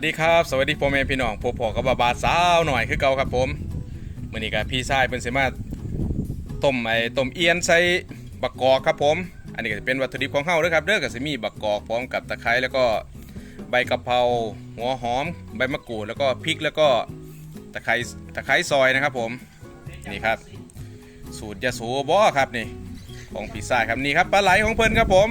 สวัสดีครับ สวัสดีพ่อแม่พี่น้องพบพอกับบาบาสาวหน่อยคือเก่าครับผมมื้อนี้ก็พี่ชายเพิ่นสมาต้มไอ้ต้มเอียนใส่บักกอกครับผม อันนี้ก็จะเป็นวัตถุดิบของเฮาเด้อครับเด้อก็สิมีบักกอกพร้อมกับตะไคร้แล้วก็ใบกะเพราหัวหอม ใบมะกรูดแล้วก็พริกแล้วก็ตะไคร้ตะไคร้ซอยนะครับผมนี่ครับ สูตรยาสูบอครับนี่ของพี่ชายครับนี่ครับปลาไหลของเพิ่นครับผม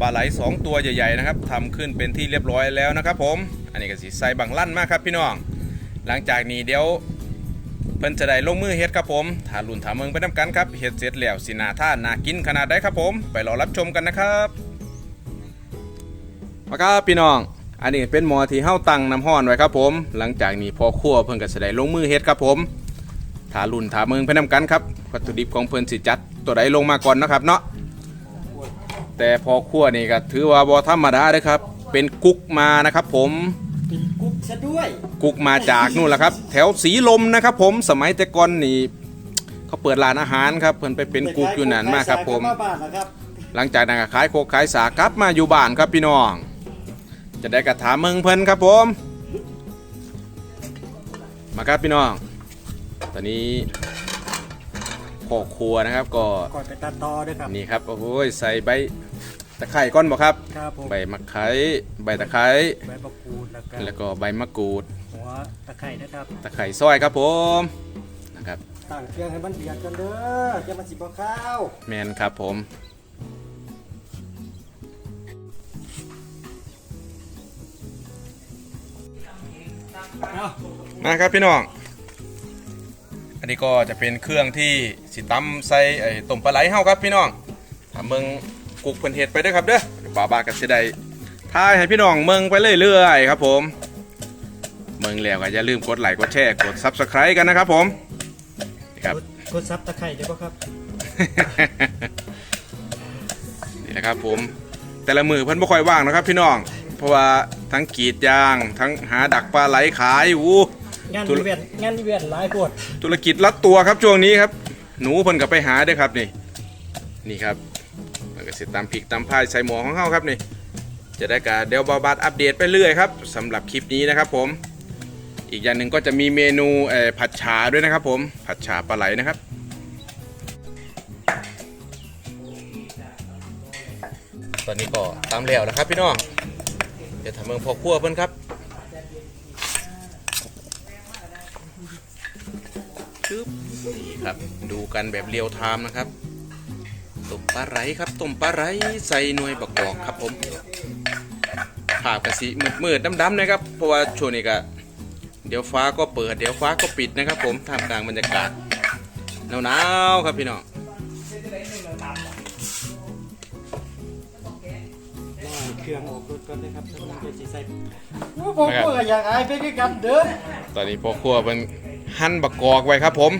ปลาไหลสองตัวใหญ่ๆนะครับทำขึ้นเป็นที่เรียบร้อยแล้วนะครับผม อันนี้ก็สีใส่บังลั่นมากครับพี่น้อง หลังจากนี้เดี๋ยวเพิ่นจะได้ลงมือเฮ็ดครับผมถ้ารุ่นถามเมืองไปน้ำกันครับเฮ็ดเสร็จแล้วสินาท่านากินขนาดใดครับผม ไปรอรับชมกันนะครับ มาครับพี่น้อง อันนี้เป็นหมอที่เฮาตั้งน้ำห้อนไว้ครับผม หลังจากนี้พอครัวเพิ่นก็จะได้ลงมือเฮ็ดครับผมถ้ารุ่นถามเมืองไปน้ำกันครับวัตถุดิบของเพิ่นสิจัดตัวใดลงมาก่อนนะครับเนาะ แต่พอคั่วนี่ก็ถือว่าบอธรรมดาเลยครับ เป็นกุ๊กมานะครับ ผมเป็นกุ๊กซะด้วยกุ๊กมาจากนู่นแหละครับ แถวสีลมนะครับ ผมสมัยแต่ก่อนนี่เขาเปิดร้านอาหารครับเพิ่นไปเป็นกุ๊กอยู่นั่นมากครับ ผมมาบ้านนะครับหลังจากนั้นก็ขายโคกขายสากกลับมาอยู่บ้านครับพี่น้อง จะได้กระถามเมืองเพิ่นครับผม มาครับพี่น้อง ตอนนี้พ่อครัวนะครับก็ก่อนไปตัดต่อด้วยครับนี่ครับโอ้โหใส่ใบ ตะไคร่ก้อนบ่ครับ ครับผมใบมะไคร้ใบตะไคร้ใบมะกรูดแล้วก็แล้วก็ใบมะกรูด หัวตะไคร้นะครับ ตะไคร้ซอยครับผมนะครับตั้งเครื่องให้มันเดือดกันเด้อจะมาสิบ่ข้าวแมนครับผมเอามาครับพี่น้อง อันนี้ก็จะเป็นเครื่องที่สิตำใส่ไอ้ต้มปลาไหลเฮาครับพี่น้องถ้าเมือง กุกเพิ่นเฮ็ดไปเด้อครับเด้อเดี๋ยวบาบาก็สิได้ทายให้พี่น้องเมืองไปเรื่อยๆครับผม เมืองแล้วก็อย่าลืมกดไลค์กดแชร์กด Subscribe กันนะครับผมนี่ครับ กดซับตะไคร้ได้ป่ะครับ นี่นะครับผมแต่ละมือเพิ่นบ่ค่อยว่างนะครับ พี่น้อง เพราะว่าทั้งกรีดยาง ทั้งหาดักปลาไหลขายอู้งานธุรอีเวนต์งานอีเวนต์หลายปวดธุรกิจรัดตัวครับช่วงนี้ครับ หนูเพิ่นก็ไปหาเด้วยครับนี่ นี่ครับ ก็สิตามพริกตามพายใส่หมอของเฮาครับนี่จะได้กะเดี๋ยวบาบาดอัปเดตไปเรื่อยครับสำหรับคลิปนี้นะครับผม อีกอย่างหนึ่งก็จะมีเมนูผัดฉาด้วยนะครับ ผมผัดฉาปลาไหลนะครับตอนนี้ก็ตามแล้วนะครับพี่น้องเดี๋ยวทำเมืองพอครัวเพิ่นครับปึ๊บนี่ครับดูกันแบบเรียวไทม์นะครับ ต้มปลาไหลครับต้มปลาไหลใส่หน่วยบักกอกครับผมภาพกระสีมืดๆดำๆนะครับ เพราะว่าช่วงนี้ก็เดี๋ยวฟ้าก็เปิดเดี๋ยวฟ้าก็ปิดนะครับผมท่ามกลางบรรยากาศหนาวๆครับพี่น้องล้างเครื่องออกรถก่อนนะครับแล้วมันจะสิใส่โอ้ผมก็อยากอายไปคือกันเด้อตอนนี้พ่อครัวเป็นหั่นบักกอกไว้ครับผม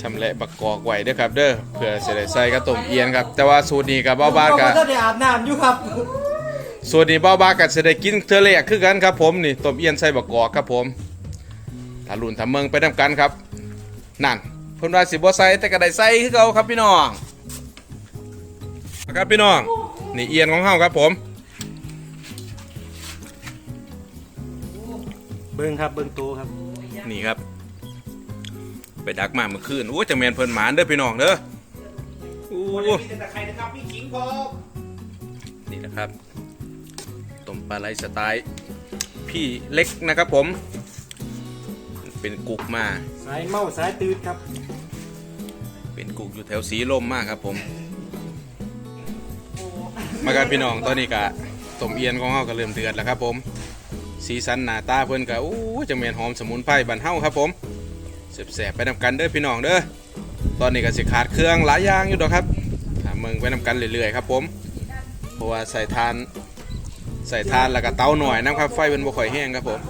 ชำแหละบักกอกไว้เด้อครับเด้อเพื่อจะได้ใส่กระต้มเอียนครับ แต่ว่าสูตรนี้กับเบ้าบ้าผมกัก็ได้อาบน้ำอยู่ครับสูตรนี้เบ้าบ้ากับจะได้กินเทอแรกคือกันครับ ผมนี่ต้มเอียนใส่บักกอกครับผมถ้ารุ่นทำเมืองไปนํกันครับ นั่นเพิ่นว่าสิบ่ใส่แต่ก็ได้ใส่คือเก่าครับพี่น้องครับพี่น้องนี่เอียนของเฮาครับผมเบิ่งครับเบิ่งตัวครับนี่ครับ ไปดักมาเมื่อคืนโอ้จะแมนเพิ่นหมานเด้อพี่น้องเด้อโอ้นี่นะครับต้มปลาไหลสไตล์พี่เล็กนะครับผม เป็นกุกมา สายเมาสายตื่นครับ เป็นกุกอยู่แถวสีลมมากครับผม มากันพี่น้องตอนนี้กะต้มเอียนของเฮาก็เริ่มเดือดแล้วครับผม สีสันหน้าตาเพิ่นก็โอ้จะแมนหอมสมุนไพรบันเฮาครับผม แสบๆไปนำกันเด้อพี่น้องเด้อตอนนี้ก็สิขาดเครื่องหลายอย่างอยู่ดอกครับถามมึงไปนำกันเรื่อยๆครับผมเพราะว่าใส่ทานใส่ทานแล้วก็เตาหน่อยนะครับ ไฟเป็นบ่ค่อยแห้งครับผม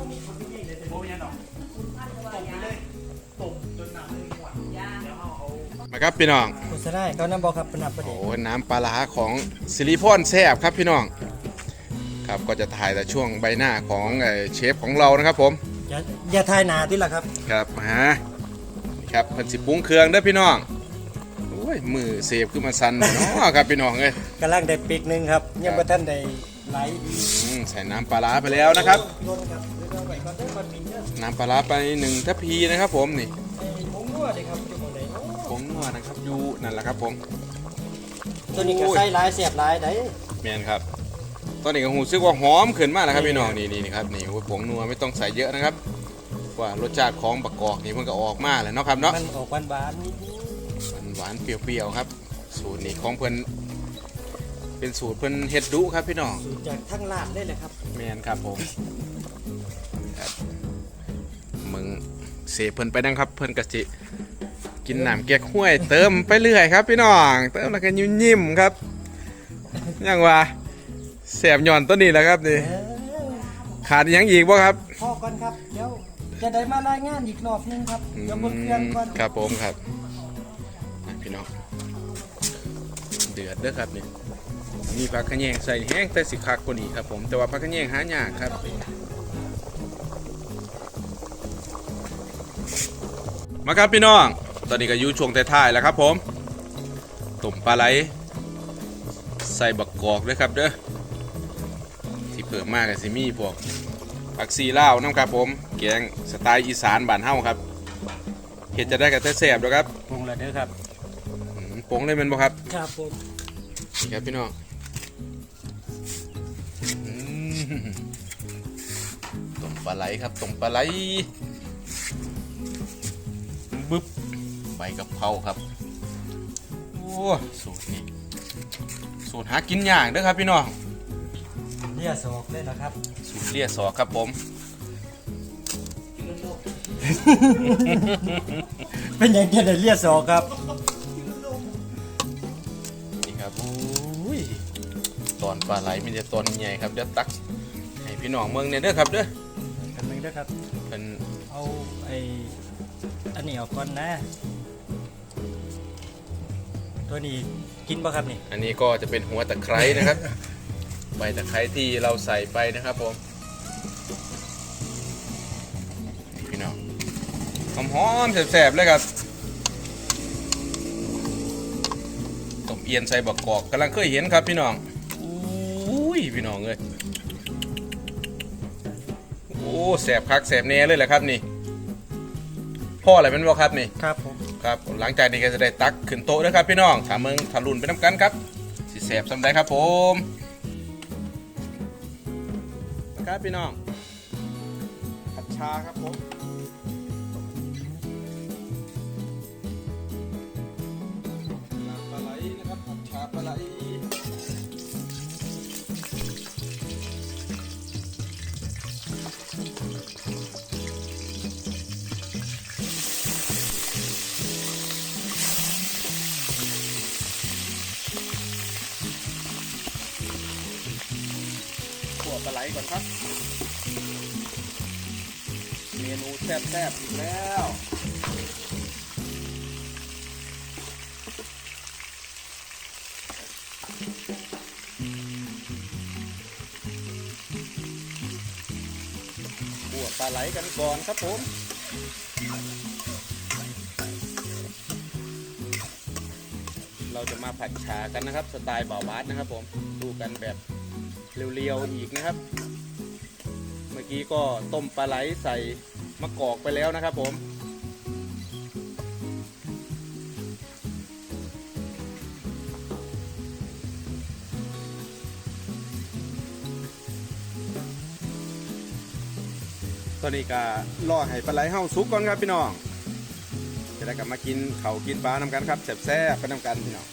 มาครับพี่น้องโฆษณาให้เขานำบ่ครับเป็นอับประเดโอ้กโหน้ำปลาร้าของซิลิพอนแซบครับพี่น้อง ครับก็จะถ่ายแต่ช่วงใบหน้าของเอ่อเชฟของเรานะครับผม อย่าอย่าทายหนาที่ละครับ ครับฮะนี่ ครับเพิ่นสิปรุงเครื่องเด้อพี่น้องโอ้ยมือเสพขึ้นมาสั่นเนาะครับพี่น้องเอ้ยกำลังได้ปีกหนึ่งครับยังบ่ทันได้ไหลดีอืมใส่น้ำปลาร้าไปแล้วนะครับ โยนครับเดี๋ยวเราไว้ก่อนเด้อก่อนกินเด้อน้ำปลาร้าไปหนึ่งทัพพีนะครับผมนี่ไอ้ผงนัวเลยครับอยู่ตรงไหนผงนัวนะครับอยูนั่นแหละครับผม ตัวนี้ก็ใส่หลายเสียบหลายได้แมนครับ ตอนนี้ก็หูซึกว่าหอมขึ้นมากแล้วครับพี่น้องนี่นี่นี่ครับนี่โอ้ยผงนัวไม่ต้องใส่เยอะนะครับ ว่ารสชาติของบักกอกนี่มันก็ออกมาแล้วเนาะครับเนาะมันออกหวานหวานๆนิดหวานๆเปรี้ยวๆครับ สูตรนี้ของเพิ่นเป็นสูตรเพิ่นเฮ็ดดุครับพี่น้องสูตรจากทั้งลาดได้เลยครับแมนครับผมครับมึงเสพเพิ่นไปนั่งครับเพิ่นกะจิกินน้ำแกกห้วย เติมไปเรื่อยครับ พี่น้องเติมแล้วก็ยิ้มๆครับยังว่าแสบหย่อนตัวนี้แหละครับนี่เออขาดอิหยังอีกบ่ครับพอก่อนครับเดี๋ยว จะได้มารายงานอีกรอบนึงครับเดี๋ยวเบิ่งเครื่องก่อนครับผมครับอะพี่น้องเดือดเด้อครับนี่มีผักขะแยงใส่แห้งแต่สิคักกว่านี้ครับผมแต่ว่าผักขะแยงหายากครับ มาครับพี่น้อง ตอนนี้ก็อยู่ช่วงท้ายๆแล้วครับผมต้มปลาไหลใส่บักกอกด้วยครับเด้อที่เพิ่มมากกับซิมี่พวก ผักซีลาวน้ำครับผม แกงสไตล์อีสานบ้านเฮาครับเห็ดจะได้กับแต่แสบด้วยครับปรุงแล้วเด้อครับ อืมปรุงเลยแมันบ่ครับ ครับผมนี่ครับพี่น้องอืมต้มปลาไหลครับต้มปลาไหลบึ๊บใบกะเพราครับ โอ้ สูตรนี้ สูตรหากินยากเด้อครับพี่น้อง เลียสอกเลยนะครับสูตรเลียสอกครับผม เป็นอย่างเดียวได้เลียสอกครับนี่ครับอุ้ยตอนปลาไหลมีแต่ตอนใหญ่ครับเดี๋ยวตักให้พี่น้องเมืองเนี่ยเด้อครับเด้อกันนึงเด้อครับเป็นเอาไอ้อันนี้ออกก่อนนะ ตัวนี้กินป่ะครับนี่ อันนี้ก็จะเป็นหัวตะไคร้นะครับ ใบตะไคร้ที่เราใส่ไปนะครับผมนี่พี่น้องหอมหอมๆแสบๆเลยครับต้มเอียนใส่บักกอกกำลังเคยเห็นครับพี่น้องอุ้ยพี่น้องเลยโอ้แสบคักแสบแน่เลยแหละครับนี่พ่ออะไรเป็นบ่ครับนี่ครับผมครับหลังจากนี้ก็จะได้ตักขึ้นโต๊ะนะครับพี่น้องถามมึงถารุนไปน้ำกันครับสิแสบสำได้ครับผม ครับพี่น้องผัดชาครับผมปลาไหลนะครับผัดชาปลาไหลาไหลก่อนครับ เมนูแซ่บๆอีกแล้วขั่วปลาไหลกันก่อนครับผมเราจะมาผัดฉากันนะครับ สไตล์บ่าวบาสนะครับผม ดูกันแบบ เรียวๆอีกนะครับ เมื่อกี้ก็ต้มปลาไหลใส่มะกอกไปแล้วนะครับผม ตอนนี้ก็รอให้ปลาไหลเฮาสุกก่อนครับพี่น้องจะได้กลับมากินเขากินปลานำกันครับแซ่บๆไปนำกันพี่น้อง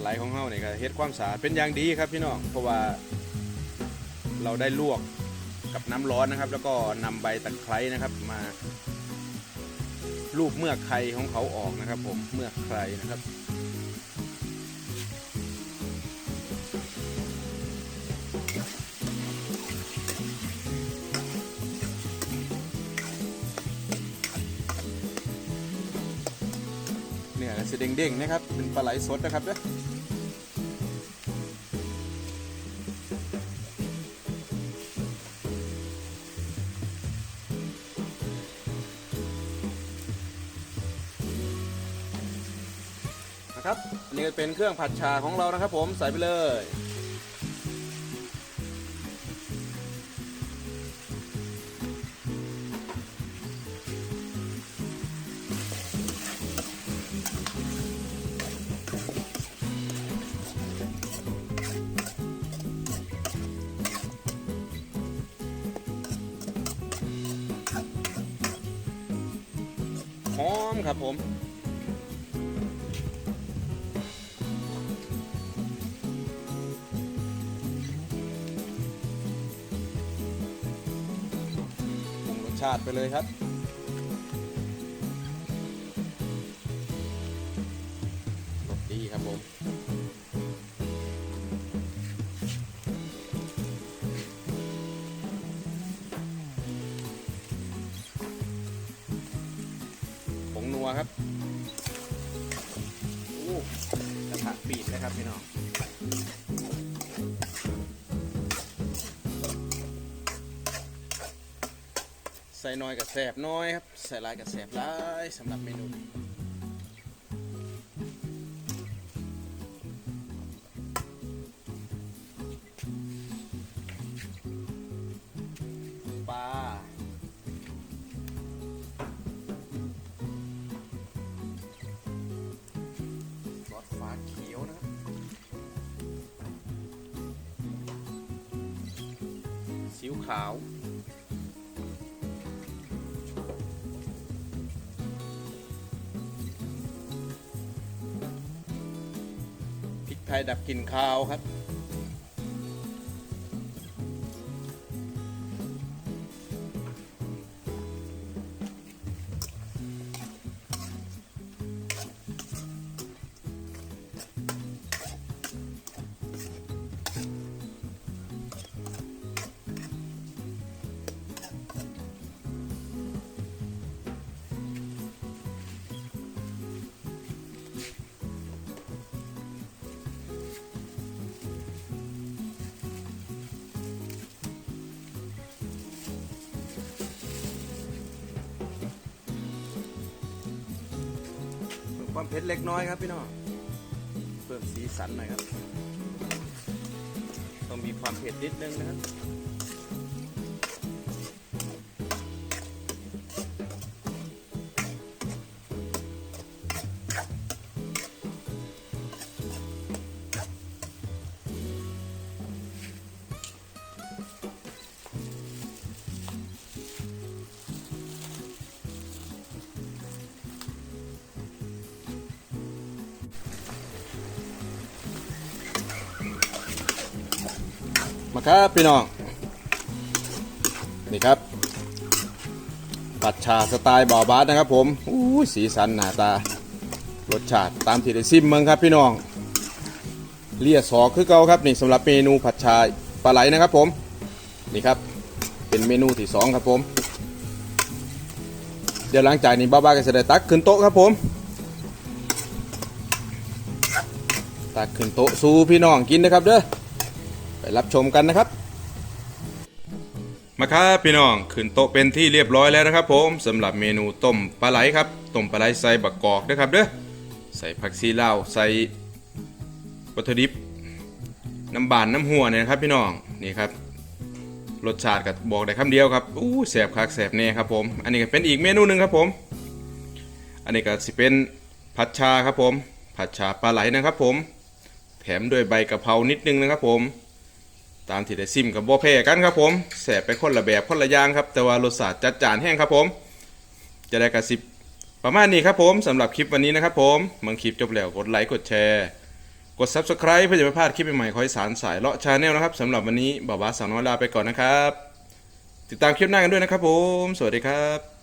ไหลของเฮาเนี่ยก็เฮ็ดความสะอาดเป็นอย่างดีครับพี่น้องเพราะว่าเราได้ลวกกับน้ำร้อนนะครับ แล้วก็นำใบตะไคร้นะครับมาลูบเมือกไข่ของเขาออกนะครับ ผมเมือกไข่นะครับ สีเด้งๆนะครับ เป็นปลาไหลสดนะครับเนี่ยนะครับนี่เป็นเครื่องผัดชาของเรานะครับผมใส่ไปเลย ครับผมรสชาติไปเลยครับ ส่น้อยกับแสบน้อยครับ ใส่ลายกับแสบลายสำหรับเมนู ไทยดับกลิ่นคาวครับ ความเผ็ดเล็กน้อยครับพี่น้องเพิ่มสีสันหน่อยครับ ต้องมีความเผ็ดนิดนึงนะครับ ครับพี่น้อง นี่ครับผัดชาสไตล์บาบาสนะครับ ผมอู้สีสันหน้าตา รสชาติตามที่ได้ซิมเมืองครับพี่น้องเลียสอคือเก่าครับนี่สำหรับเมนูผัดชาปลาไหลนะครับ ผมนี่ครับเป็นเมนูที่สองครับผม เดี๋ยวหลังจากนี้บ้าบ้าก็จะได้ตักขึ้นโต๊ะครับผม ตักขึ้นโต๊ะสู่พี่น้องกินนะครับเด้อ รับชมกันนะครับ มาครับพี่น้องขึ้นโต๊ะเป็นที่เรียบร้อยแล้วนะครับ ผมสำหรับเมนูต้มปลาไหลครับต้มปลาไหลใส่บักกอกนะครับเด้อใส่ผักซีลาวใส่วัตถุดิบน้ำบานน้ำหัวเนี่ยครับพี่น้องนี่ครับรสชาติก็บอกได้คำเดียวครับอู้แสบคักแสบเน่ครับผม อันนี้ก็เป็นอีกเมนูหนึ่งครับผม อันนี้ก็สิเป็นผัดชาครับผม ผัดชาปลาไหลนะครับผม แถมด้วยใบกะเพรานิดนึงนะครับผม ตามที่ได้ซิมกับบ่แพ้กันครับผมแสบไปคนละแบบคนละอย่างครับ แต่ว่ารสชาติจัดจานแห้งครับผม จะได้กระสิบประมาณนี้ครับผมสำหรับคลิปวันนี้นะครับผมเมื่อคลิปจบแล้วกดไลค์กดแชร์กด Subscribe เพื่อจะไม่พลาดคลิปใหม่ๆคอยสารสายเลาะชาแนลนะครับสำหรับวันนี้บ่าวบาสาวน้อยลาไปก่อนนะครับ ติดตามคลิปหน้ากันด้วยนะครับผม สวัสดีครับ